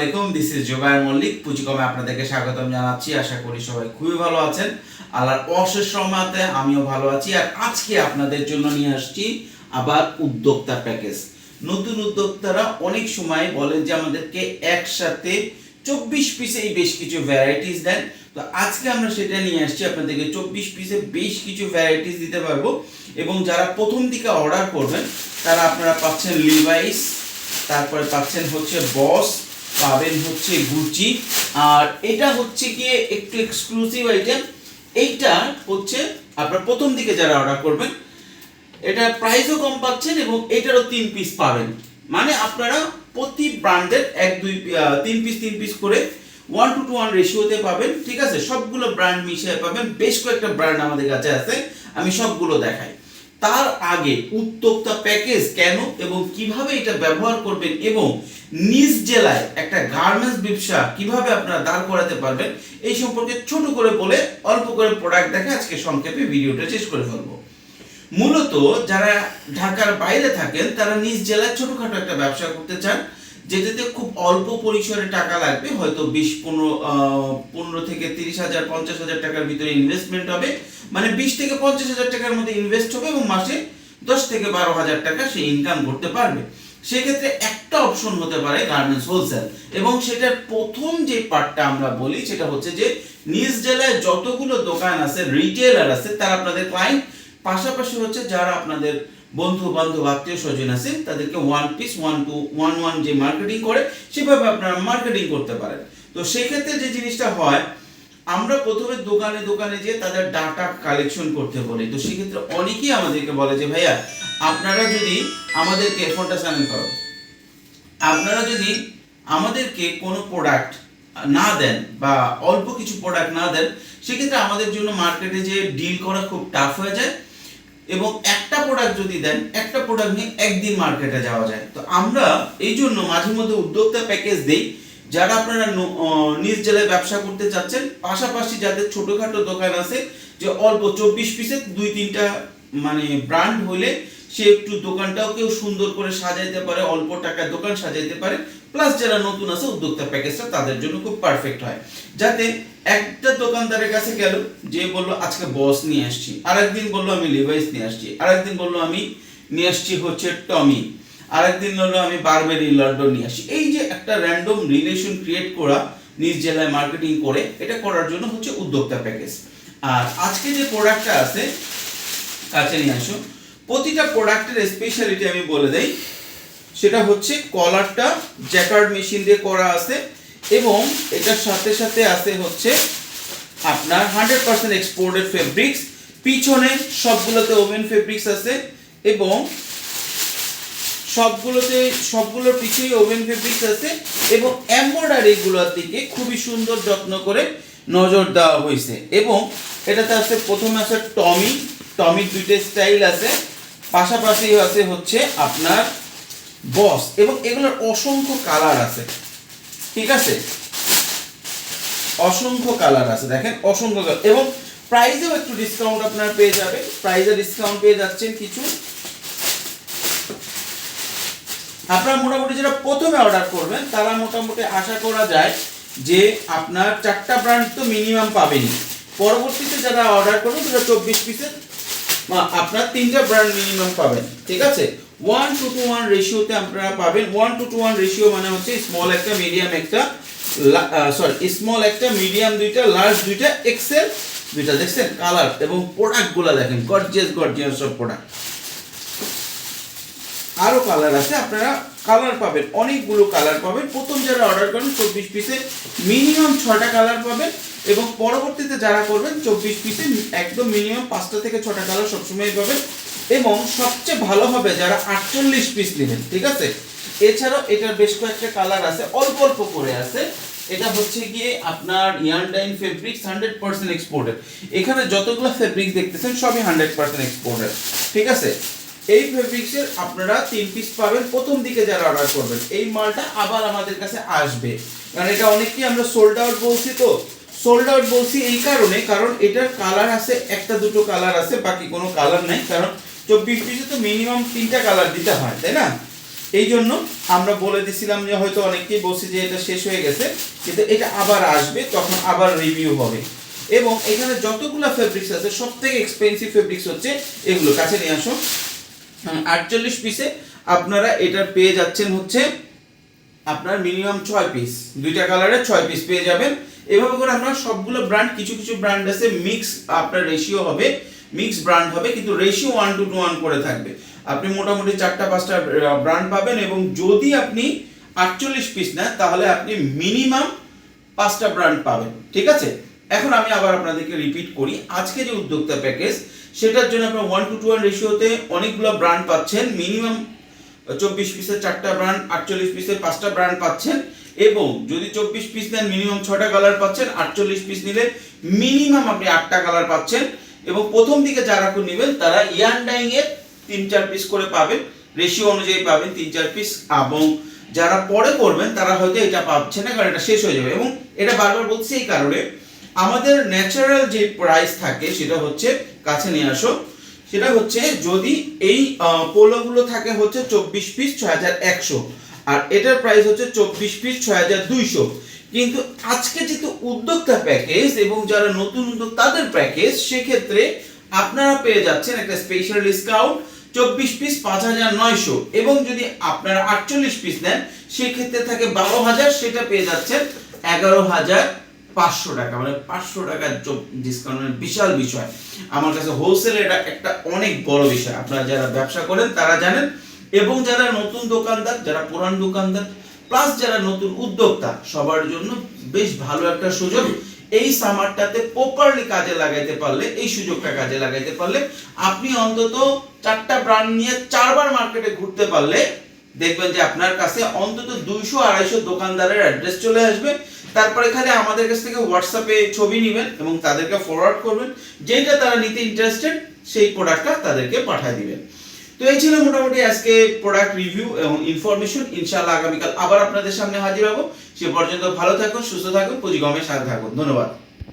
আলাইকুম this is Zobayer Mallick, পুঁজিকমে আপনাদেরকে স্বাগতম জানাচ্ছি, আশা করি সবাই খুবই ভালো আছেন। আল্লাহর অশেষ রহমাতে আমিও ভালো আছি, আর আজকে আপনাদের জন্য নিয়ে আসছি আবার উদ্যোক্তা প্যাকেজ। নতুন উদ্যোক্তারা অনেক সময় বলেন যে আমাদেরকে একসাথে চব্বিশ পিসেই বেশ কিছু ভ্যারাইটিস দেন। তো আজকে আমরা সেটা নিয়ে আসছি, আপনাদেরকে চব্বিশ পিসে বেশ কিছু ভ্যারাইটিস দিতে পারব, এবং যারা প্রথম দিকে অর্ডার করবেন, তারা আপনারা পাচ্ছেন লিভাইস তারপরে পাচ্ছেন হচ্ছে বস পাবেন হচ্ছে গুচি আর এটা হচ্ছে গিয়ে একটু এক্সক্লুসিভ আইটেম এইটা হচ্ছে আপনার প্রথম দিকে যারা অর্ডার করবেন, এটা প্রাইসও কম পাচ্ছেন এবং এটারও তিন পিস পাবেন। মানে আপনারা প্রতি ব্র্যান্ডের এক, দুই তিন পিস তিন পিস করে ওয়ান টু টু ওয়ান রেশিওতে পাবেন। ঠিক আছে? সবগুলো ব্র্যান্ড মিশিয়ে পাবেন। বেশ কয়েকটা ব্র্যান্ড আমাদের কাছে আছে। আমি সবগুলো দেখাই। তার আগে উদ্যোক্তা প্যাকেজ কেন এবং কীভাবে এটা ব্যবহার করবেন এবং নিজ জেলায় একটা গার্মেন্টস ব্যবসা কীভাবে আপনারা দাঁড় করাতে পারবেন, এই সম্পর্কে ছোট করে বলে অল্প করে প্রোডাক্ট দেখে আজকে সংক্ষেপে ভিডিওটা শেষ করে ফেলব। মূলত যারা ঢাকার বাইরে থাকেন, তারা নিজ জেলায় ছোটখাটো একটা ব্যবসা করতে চান। যেটাতে খুব অল্প পরিসরে টাকা লাগবে, হয়তো বিশ, পনেরো পনেরো থেকে তিরিশ হাজার, পঞ্চাশ হাজার টাকার ভিতরে ইনভেস্টমেন্ট হবে। মানে বিশ থেকে পঞ্চাশ হাজার টাকার মধ্যে ইনভেস্ট হবে এবং মাসে দশ থেকে বারো হাজার টাকা সে ইনকাম করতে পারবে। সেক্ষেত্রে একটা অপশন হতে পারে গার্মেন্টস হোলসেল এবং সেটার প্রথম যে পার্টটা আমরা বলি, সেটা হচ্ছে যে নিজ জেলায় যতগুলো দোকান আছে রিটেলার আছে, তারা আপনাদের ক্লায়েন্ট পাশাপাশি হচ্ছে যারা আপনাদের বন্ধু বান্ধব, আত্মীয় স্বজন আছে, তাদেরকে one piece one two one one যে মার্কেটিং করে, সেভাবে আপনারা মার্কেটিং করতে পারেন। তো সেক্ষেত্রে যে জিনিসটা হয়, আমরা প্রথমে দোকানে দোকানে যে তাদের ডাটা কালেকশন করতে বলি। তো সেক্ষেত্রে অনেকেই আমাদেরকে বলে যে, ভাইয়া, আপনারা যদি আমাদেরকে, ফোনটা সাইন করো। আপনারা যদি আমাদেরকে কোনো প্রোডাক্ট না দেন বা অল্প কিছু প্রোডাক্ট না দেন, সেক্ষেত্রে আমাদের জন্য মার্কেটে যে ডিল করা খুব টাফ হয়ে যায়। এবং একটা প্রোডাক্ট যদি দেন, একটা প্রোডাক্ট নিয়ে একদিন মার্কেটে যাওয়া যায়। তো আমরা এই জন্য মাঝে মধ্যে উদ্যোক্তা প্যাকেজ দেই, যারা আপনারা নিজ জেলায় ব্যবসা করতে চাচ্ছেন, পাশাপাশি যাদের ছোটোখাটো দোকান আছে, যে অল্প চব্বিশ পিসের দুই তিনটা মানে ব্র্যান্ড হলে সে একটু দোকানটাও কেউ সুন্দর করে সাজাইতে পারে, অল্প টাকায় দোকান সাজাইতে পারে প্লাস যারা নতুন আছে, উদ্যোক্তা প্যাকেজটা তাদের জন্য খুব পারফেক্ট হয়। যাতে একটা দোকানদারের কাছে গেল, যে বলল, আজকে বস নিয়ে আসছি। আরেকদিন বলল, আমি লিভাইস নিয়ে আসছি। আরেকদিন বলল, আমি নিয়ে আসছি হচ্ছে টমি আরেকদিন হলো আমি বারবেরি লন্ডন নিয়ে আসি এই যে একটা র্যান্ডম রিলেশন ক্রিয়েট করা, নিজ জেলায় মার্কেটিং করে, এটা করার জন্য হচ্ছে উদ্যোক্তা প্যাকেজ আর আজকে যে প্রোডাক্টটা আছে, কাছে নিয়ে আসো প্রতিটা প্রোডাক্টের স্পেশালিটি আমি বলে দেই। সেটা হচ্ছে কলারটা জ্যাকার্ড মেশিন দিয়ে করা আছে এবং এটার সাথে সাথে আছে হচ্ছে আপনার হান্ড্রেড পার্সেন্ট এক্সপোর্টেড ফেব্রিক্স পিছনে সবগুলোতে ওভেন ফেব্রিক্স আছে এবং সবগুলোতে, সবগুলোর পিছনেই ওভেন ফেব্রিক্স আছে এবং এমব্রয়ডারি গুলোর দিকে খুবই সুন্দর যত্ন করে নজর দেওয়া হয়েছে। এবং এটাতে আছে, প্রথমে আছে টমি। টমির দুইটা স্টাইল আছে। পাশাপাশি আছে হচ্ছে আপনার বস এবং এগুলোর অসংখ্য কালার আছে। ঠিক আছে? অসংখ্য কালার আছে, দেখেন, অসংখ্য কালার। এবং প্রাইসেও একটু ডিসকাউন্ট আপনার পেয়ে যাবেন। প্রাইজে ডিসকাউন্ট পেয়ে যাচ্ছেন কিছু। আপনারা মোটামুটি যেটা প্রথমে অর্ডার করবেন, তারা মোটামুটি আশা করা যায় যে আপনার চারটা ব্র্যান্ড তো মিনিমাম পাবেনই। পরবর্তীতে যারা অর্ডার করবেন তারা চব্বিশ পিসের আপনার তিনটা ব্র্যান্ড মিনিমাম পাবেন, ঠিক আছে? ওয়ান টু টু ওয়ান রেশিওতে আপনারা পাবেন। One two two one ratio মানে হচ্ছে স্মল একটা মিডিয়াম একটা সরি স্মল একটা মিডিয়াম দুইটা লার্জ দুইটা এক্সেল দুইটা, দেখছেন? কালার এবং প্রোডাক্টগুলো দেখেন। গর্জিয়াস গর্জিয়াস সব প্রোডাক্ট আরও কালার আছে, আপনারা কালার পাবেন, অনেকগুলো কালার পাবেন। প্রথম যারা অর্ডার করেন, চব্বিশ পিসে মিনিমাম ছটা কালার পাবেন এবং পরবর্তীতে যারা করবেন, চব্বিশ পিসে একদম মিনিমাম পাঁচটা থেকে ছটা কালার সবসময় পাবেন। এবং সবচেয়ে ভালো হবে যারা আটচল্লিশ পিস নেবেন, ঠিক আছে? এছাড়াও এটার বেশ কয়েকটা কালার আছে, অল্প অল্প করে আছে। এটা হচ্ছে গিয়ে আপনার ইয়ারডাইন ফেব্রিক্স হান্ড্রেড পার্সেন্ট এক্সপোর্টেড এখানে যতগুলো ফেব্রিক্স দেখতেছেন, সবই হান্ড্রেড পার্সেন্ট এক্সপোর্টেড ঠিক আছে? এই ফেব্রিক্সের আপনারা তিন পিস পাবেন। প্রথম দিকে যারা অর্ডার করবেন, এই মালটা আবার আমাদের কাছে আসবে। কারণ এটা অনেককেই আমরা সোল্ড আউট বলছি তো। সোল্ড আউট বলছি এই কারণে, কারণ এটার কালার আছে, একটা দুটো কালার আছে, বাকি কোনো কালার নাই। কারণ চব্বিশ পিসে তো মিনিমাম তিনটা কালার দিতে হয়, তাই না? এই জন্য আমরা বলে দিছিলাম যে হয়তো অনেকেই বলছি যে এটা শেষ হয়ে গেছে, কিন্তু এটা আবার আসবে, তখন আবার রিভিউ হবে। এবং এখানে যতগুলো ফেব্রিক্স আছে সব থেকে এক্সপেন্সিভ ফেব্রিক্স হচ্ছে এগুলো। কাছে নিয়ে আসো আটচল্লিশ পিসে আপনারা এটার পেয়ে যাচ্ছেন হচ্ছে আপনার মিনিমাম ছয় পিস দুইটা কালারে ছয় পিস পেয়ে যাবেন। এভাবে করে আমরা সবগুলো ব্র্যান্ড কিছু কিছু ব্র্যান্ড আছে মিক্স আপনার রেশিও হবে মিক্স ব্র্যান্ড হবে, কিন্তু রেশিও ওয়ান টু ওয়ান করে থাকবে। আপনি মোটামুটি চারটা, পাঁচটা ব্র্যান্ড পাবেন এবং যদি আপনি আটচল্লিশ পিস নেন, তাহলে আপনি মিনিমাম পাঁচটা ব্র্যান্ড পাবেন। ঠিক আছে? এখন আমি আবার আপনাদেরকে রিপিট করি। আজকে যে উদ্যোক্তা প্যাকেজ সেটার জন্য আপনার ওয়ান টু টু ওয়ান রেশিওতে অনেকগুলো ব্র্যান্ড পাচ্ছেন। মিনিমাম চব্বিশ পিসের চারটা ব্র্যান্ড আটচল্লিশ পিসের পাঁচটা ব্র্যান্ড পাচ্ছেন। এবং যদি চব্বিশ পিস নেন মিনিমাম ছটা কালার পাচ্ছেন, আটচল্লিশ পিস নিলে মিনিমাম আপনি আটটা কালার পাচ্ছেন। এবং প্রথম দিকে যারা নেবেন, তারা ইয়ান ডাইং এর তিন চার পিস করে পাবেন। রেশিও অনুযায়ী পাবেন তিন চার পিস এবং যারা পরে করবেন, তারা হয়তো এটা পাচ্ছেন না, কারণ এটা শেষ হয়ে যাবে। এবং এটা বারবার বলছি এই কারণে, আমাদের ন্যাচারাল যে প্রাইস থাকে, সেটা হচ্ছে কাছে নিয়ে আসো। সেটা হচ্ছে যদি এই পোলোগুলো থাকে হচ্ছে চব্বিশ পিস ছয় হাজার একশো। আর এটার প্রাইস হচ্ছে চব্বিশ পিস ছয় হাজার দুইশো। কিন্তু আজকে যেহেতু উদ্যোক্তা প্যাকেজ এবং যারা নতুন উদ্যোগ তাদের প্যাকেজ সেক্ষেত্রে আপনারা পেয়ে যাচ্ছেন একটা স্পেশাল ডিসকাউন্ট চব্বিশ পিস পাঁচ হাজার নয়শো। এবং যদি আপনারা আটচল্লিশ পিস নেন, সেক্ষেত্রে থাকে বারো হাজার, সেটা পেয়ে যাচ্ছেন এগারো হাজার পাঁচশো টাকা মানে পাঁচশো টাকার ডিসকাউন্টের বিশাল বিষয়। আমার কাছে হোলসেল এটা একটা অনেক বড় বিষয়। আপনারা যারা ব্যবসা করেন, তারা জানেন। এবং যারা নতুন দোকানদার, যারা পুরান দোকানদার প্লাস যারা নতুন উদ্যোক্তা, সবার জন্য বেশ ভালো একটা সুযোগ। এই সামারটাতে প্রপারলি কাজে লাগাইতে পারলে, এই সুযোগটা কাজে লাগাইতে পারলে, আপনি অন্তত চারটা ব্র্যান্ড নিয়ে চারবার মার্কেটে ঘুরতে পারলে, দেখবেন যে আপনার কাছে অন্তত দুইশো আড়াইশো দোকানদারের অ্যাড্রেস চলে আসবে। তারপরে এখানে আমাদের কাছ থেকে হোয়াটসঅ্যাপে ছবি নেবেন এবং তাদেরকে ফরওয়ার্ড করবেন, যেটা তারা নিতে ইন্টারেস্টেড সেই প্রোডাক্টটা তাদেরকে পাঠিয়ে দিবেন। তো এই ছিল মোটামুটি আজকে প্রোডাক্ট রিভিউ এবং ইনফরমেশন ইনশাআল্লাহ আগামীকাল আবার আপনাদের সামনে হাজির হব। সে পর্যন্ত ভালো থাকুন, সুস্থ থাকুন, পুঁজিগমের সাথে থাকুন। ধন্যবাদ।